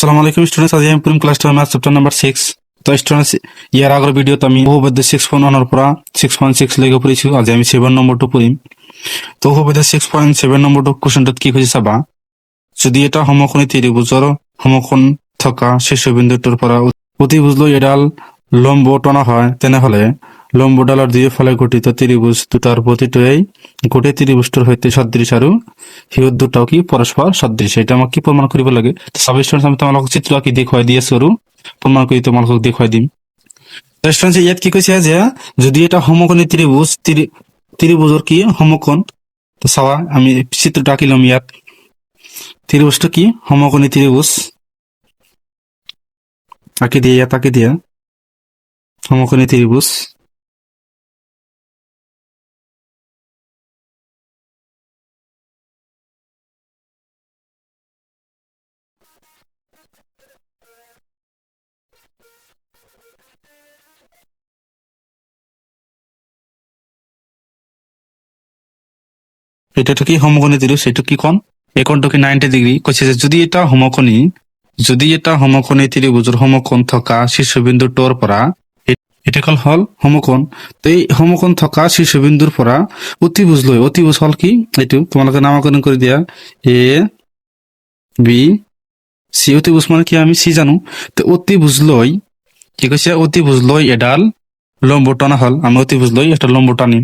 আসসালামু আলাইকুম স্টুডেন্টস আজি আমি পড়িম class ten math chapter number six তো স্টুডেন্টস ইয়ার আগৰ ভিডিঅ'ত আমি বহুবেদ্য ছিক্স পইণ্ট ওৱানৰ পৰা ছিক্স পইণ্ট ছিক্স লৈকে পঢ়িছোঁ আজি আমি ছেভেন নম্বৰটো পঢ়িম তো বহুবেদ্য ছিক্স পইণ্ট ছেভেন নম্বৰটো কুৱেশ্যনটোত কি কৈছে চাবা? যদি এটা সমকোণী ত্ৰিভুজৰ সমকোণ থকা শীৰ্ষবিন্দুটোৰ পৰা অতিভুজলৈ এডাল লম্ব টনা হয়, তেনেহলে লম্বডালৰ দুয়োফালে গঠিত ত্ৰিভুজ দুটাৰ প্ৰতিটোৱেই গোটেই ত্ৰিভুজটোৰ সৈতে সদৃশ আৰু সিহঁত দুটাও কি পৰস্পৰ সদৃশ? এটা আমাক কি প্ৰমাণ কৰিব লাগে? চাব আমি তোমালোকক চিত্ৰ আঁকি দেখুৱাই দি আছো আৰু। প্ৰমাণ কৰি তোমালোকক দেখুৱাই দিম। ষ্টুডেণ্টছ ইয়াত কি কৈছে যে, যদি এটা সমকোণী ত্ৰিভুজ, ত্ৰি- ত্ৰিভুজৰ কি সমকোণ? তো চাবা, আমি চিত্ৰটো আঁকি ল'ম ইয়াত। ত্ৰিভুজটো কি? সমকোণী ত্ৰিভুজ। আঁকি দিয়ে, ইয়াত আঁকি দিয়া। সমকোণী ত্ৰিভুজ। এটা কি সমকোণী ত্ৰিভুজ এইটো কি কোণ? এই কি নাইনটি ডিগ্ৰী কৈছে যে যদি এটা সমকোণী যদি এটা সমকোণী ত্ৰিভুজৰ সমকোণ থকা শীৰ্ষবিন্দুটোৰ পৰা এটা কল হল? সমকোণ তো এই সমকোণ থকা শীৰ্ষবিন্দুৰ পৰা অতিভুজ লৈ, অতিভুজ হল কি? এইটো তোমালোকে নামাকৰণ কৰি দিয়া। এ, বি, চি, অতিভুজ মানে কি আমি চি জানো। তো অতিভুজ লৈ, কি কৈছে? অতিভুজ লৈ এডাল লম্ব টনা হল। আমি অতিভুজ লৈ এটা লম্ব টানিম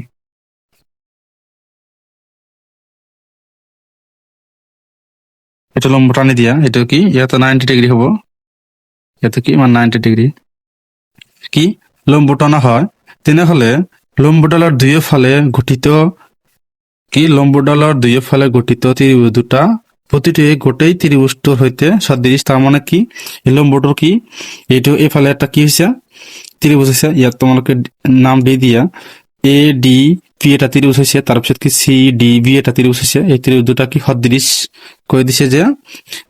এটা লম্ব টানি দিয়া এইটো কি? ইয়াতে নাইনটি ডিগ্ৰী হ'ব। ইয়াতে কি? ইমান নাইনটি ডিগ্ৰী কি? লম্ব টনা হয়। তেনেহলে লম্বডালৰ দুয়োফালে গঠিত কি? লম্বডালৰ দুয়োফালে গঠিত ত্ৰিভুজ দুটা প্ৰতিটোৱে গোটেই ত্ৰিভুজটোৰ সৈতে সদৃশ। তাৰমানে কি? এই লম্বটোৰ কি? এইটো এইফালে এটা কি হৈছে? ত্ৰিভুজ হৈছে, ইয়াত তোমালোকে নাম দি দিয়া। এ ডি পি এটা ত্ৰিভুজ হৈছে তাৰপিছত কি চি ডি বি এটা ত্ৰিভুজ হৈছে এই ত্ৰিভুজ দুটা কি সদৃশ কৈ দিছে যে?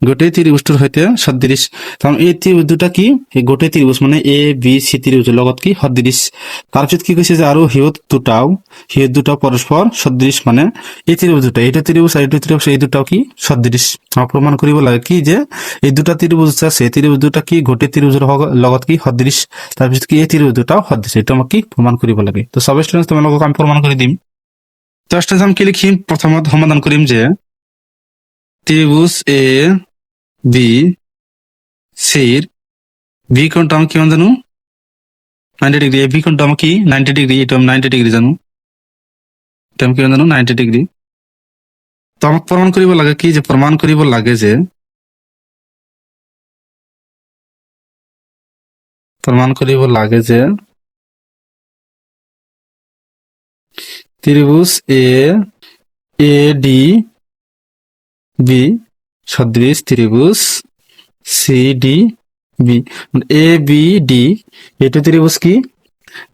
গোটেই ত্ৰিভুজটোৰ সৈতে সদৃশ। কাৰণ এই ত্ৰিভুজ দুটা কি? গোটেই ত্ৰিভুজ মানে এ বি চি ত্ৰিভুজৰ লগত কি সদৃশ। তাৰপিছত কি কৈছে যে আৰু সিহঁত দুটাও সিহঁত দুটাও পৰস্পৰ সদৃশ মানে এই ত্ৰিভুজ দুটা, এইটো ত্ৰিভুজ আৰু এইটো ত্ৰিভুজ এই দুটাও কি সদৃশ। প্ৰমাণ কৰিব লাগে কি যে এই দুটা ত্ৰিভুজ আছে, এই ত্ৰিভুজ দুটা কি গোটেই ত্ৰিভুজৰ লগত কি সদৃশ? তাৰপিছত কি এই ত্ৰিভুজ দুটাও সদৃশ এইটো আমাক কি প্ৰমাণ কৰিব লাগে। তো সব ষ্টুডেণ্টছ তোমালোকক আমি প্ৰমাণ কৰি দিম। তো ষ্টুডেণ্টছ আমি কি লিখিম প্ৰথমত সমাধান কৰিম যে ত্রিভুজ এ বি সির বি কোণটা আমি কিমান জানো? নাইনটি ডিগ্ৰী এই বি কোণটা আমি কি? নাইনটি ডিগ্ৰী এইটো আমি নাইনটি ডিগ্ৰী জানো। এইটো আমি কিমান জানো? নাইনটি ডিগ্ৰী তো আমাক প্ৰমাণ কৰিব লাগে কি? যে প্ৰমাণ কৰিব লাগে যে প্ৰমাণ কৰিব লাগে যে ত্ৰিভুজ এ এ ডি বি সদৃশ ত্রিভুজ C D B A B D এইটো ত্রিভুজ কি?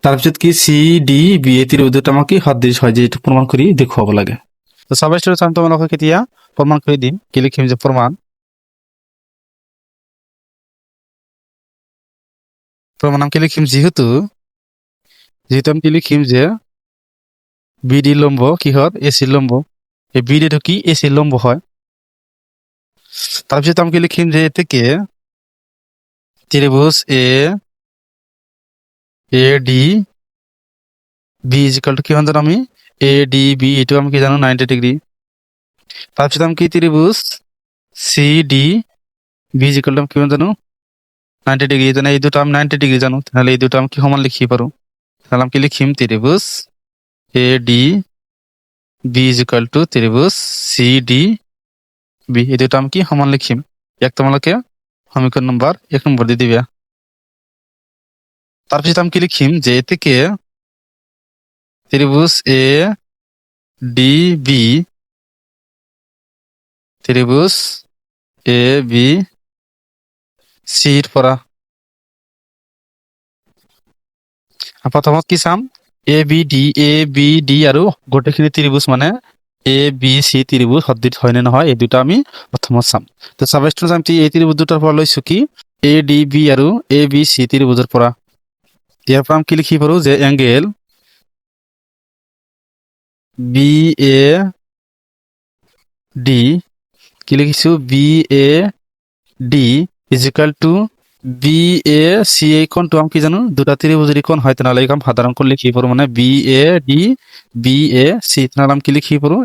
তাৰপিছত কি চি ডি বি এই ত্ৰিভুজ দুটা কি সদৃশ হয় যে এইটো প্ৰমাণ কৰি দেখুৱাব লাগে। তো সবাই ষ্টুডেণ্টছ আমি তোমালোকক এতিয়া প্ৰমাণ কৰি দিম, কি লিখিম যে প্ৰমাণ। প্ৰমাণ আমি লিখিম? যিহেতু যিহেতু আমি কি লিখিম যে বি ডি লম্ব, কিহত? এ চি লম্ব। এই বি ডিটো কি? এ চি লম্ব হয়। তাৰপিছত আমি কি লিখিম যে এতেকে ত্রিভুজ A A D, B is equal to কিমান জানো আমি? এ ডি, বি, এইটো আমি কি জানো? Ninety degree. তাৰপিছত আমি কি ত্ৰিভুজ? C, D, B is equal to আমি কিমান জানো? Ninety degree. যেনে এই দুটা আমি নাইনটি ডিগ্ৰী জানো। তেনেহ'লে এই দুটা আমি কি সমান লিখিব পাৰোঁ? তেনেহ'লে আমি কি লিখিম? ত্ৰিভুজ A D B is equal to ত্ৰিভুজ C D B এই দুটা আমি কি সমান লিখিম? ইয়াক তোমালোকে সমীকরণ নম্বর এক নম্বর দিয়ে দিবে। তাৰপিছত আমি কি লিখিম যে এতেকে ত্রিভুজ এ ডি বি ত্রিভুজ এ বি চিৰ পৰা। প্ৰথমত কি চাম? A B D A B D আৰু গোটেইখিনি ত্ৰিভুজ মানে এ বি চি ত্ৰিভুজ সদৃশ হয়নে নহয়, এই দুটা আমি প্ৰথমত চাম। তো চাব ষ্টুডেণ্টছ আমি এই ত্ৰিভুজ দুটাৰ পৰা লৈছো কি? এ ডি বি আৰু এ বি চি ত্ৰিভুজৰ পৰা। ইয়াৰ পৰা আমি কি লিখিব পাৰো? যে এংগেল বি এ ডি কি লিখিছো? B A D is to B A C এই কোণটো আমি কি জানো? দুটা ত্রিভুজের কোণ হয় তাহলে এরকম সাধারণ কোণ লিখি পড়ো মানে। B A D B A C আমি কি লিখি পড়ো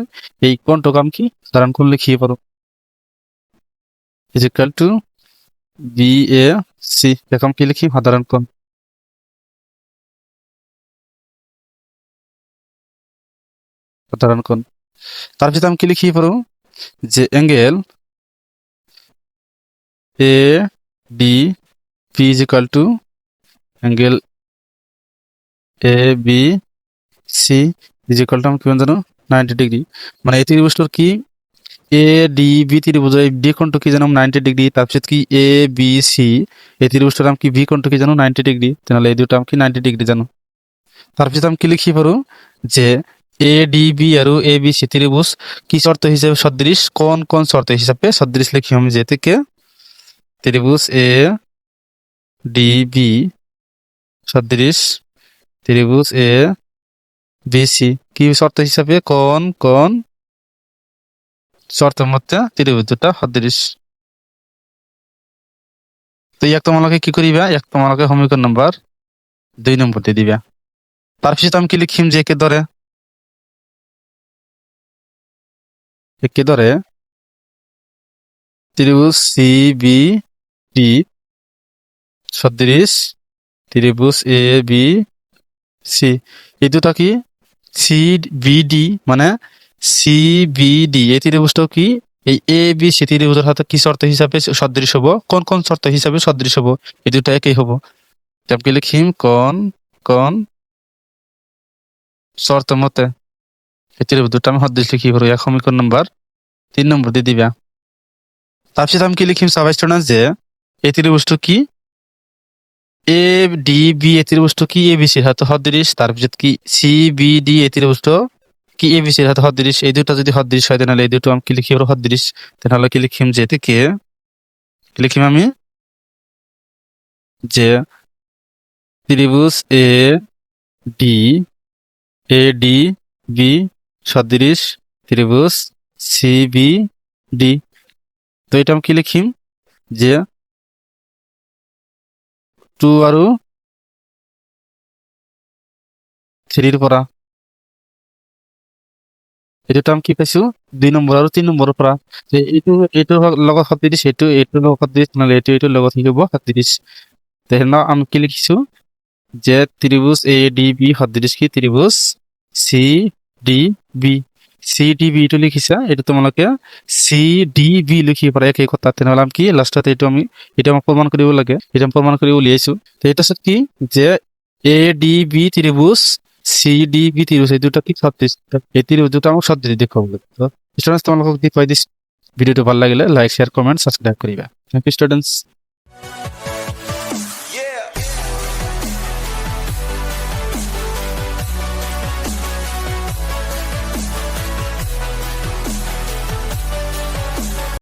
এই কোণটোকে আমি কি সাধারণ কোণ লিখি পড়ো is equal to B A C এরকম কি লিখি সাধারণ কোণ সাধারণ কোণ তারপরে আমি কি লিখি পড়ো যে angle A D P is equal to angle A B C is equal to আমি কি জানো নাইনটি ডিগ্রি মানে এই ত্রিভুজটার কি? এ ডি বি ত্রিভুজ, এই ডি কোণটা কি জানো নাইনটি ডিগ্রি তারপিছত কি এ বি সি এই ত্রিভুজটার আমি কি ভি কোণটা কি জানো নাইনটি ডিগ্রি তাহলে এই দুটো আমি কি নাইনটি ডিগ্রি জানো তারপিছত আমি কি লিখি পারো যে এ ডি বি আর এ বি সি ত্রিভুজ কি শর্ত হিসেবে সদৃশ? কোন কোন শর্ত হিসাবে সদৃশ লিখি আমি যে থেকে ত্রিভুজ এ ডি বি সদৃশ ত্রিভুজ এ বি সি কি শর্ত হিসাবে কোন কোন শর্তের মধ্যে ত্রিভুজ দুটা সদৃশ তো এক তোমালোকে কি করিবা? এক তোমালোকে সমীকরণ নাম্বার দুই নম্বর দিয়ে দিবা। তারপিছত আমি কি লিখিম যে একে ধরে? একে ধরে ত্রিভুজ সি বি ডি সদৃশ ত্রিভুজ এ বি সি এই দুটা কি? সি বি ডি মানে সি বি ডি এই ত্রিভুজটাও কি? এই এ বি সি ত্রিভুজের সাথে কি শর্ত হিসাবে সদৃশ হব? কোন কোন শর্ত হিসাবে সদৃশ হব? এই দুটা একই হব। তারপরে লিখিম কোন কোন শর্ত মতে এই ত্রিভুজ দুটা আমি সদৃশ লিখি পারো এক সমীকরণ নাম্বার তিন নম্বর দিয়ে দিবা। তারপিছত আমি কি লিখিম সবাই স্টুডেন্ট যে এই ত্রিভুজটা কি? এ ডি বি এ ত্রিভুজটা কি এ বি সির হাতে সদৃশ তারপিছত কি সি বি ডি এ ত্রিভুজটা কি এ বি সির হাতে সদৃশ এই দুটো যদি সদৃশ হয়, তাহলে এই দুটো আমি কি লিখি? পারো সদৃশ তাহলে কি লিখিম যে কি লিখিম আমি? যে ত্রিভুজ A D A D B সদৃশ। ত্রিভুজ সি বি ডি তো এটা আমি কি লিখিম যে টু আৰু থ্রির পৰা। এইটো আমি কি পাইছো? দুই নম্বৰ আৰু তিন নম্বৰৰ পৰা। এইটো এইটো লগত সদৃশ এইটো এইটোৰ লগত নহ'লে এইটো এইটোৰ লগত হ'ব সদৃশ তেনে আমি কি লিখিছো? যে ত্রিভুজ এ ডি বি সদৃশ কি? ত্রিভুজ C D B C D B টো লিখিছা, এইটো তোমালোকে বি লিখিব পাৰা, একেই কথা। তেনেহ'লে আমি কি লাষ্টত এইটো আমি এটা আমাক প্ৰমাণ কৰিব লাগে। এটা আমি প্ৰমাণ কৰি উলিয়াইছো। তো এটা পিছত কি? যে এ ডি বি ত্রিভুজ চি ডি বি ত্রিভুজ এই দুটা কি সদৃশ এই ত্রিভুজ দুটো আমাক সদৃশ দেখুৱাব লাগে তো ষ্টুডেণ্টছ তোমালোকক দেখুৱাই দিছো। ভিডিঅ'টো ভালো লাগিলে লাইক শ্বেয়াৰ কমেণ্ট ছাবস্ক্ৰাইব কৰিবা। Thank you students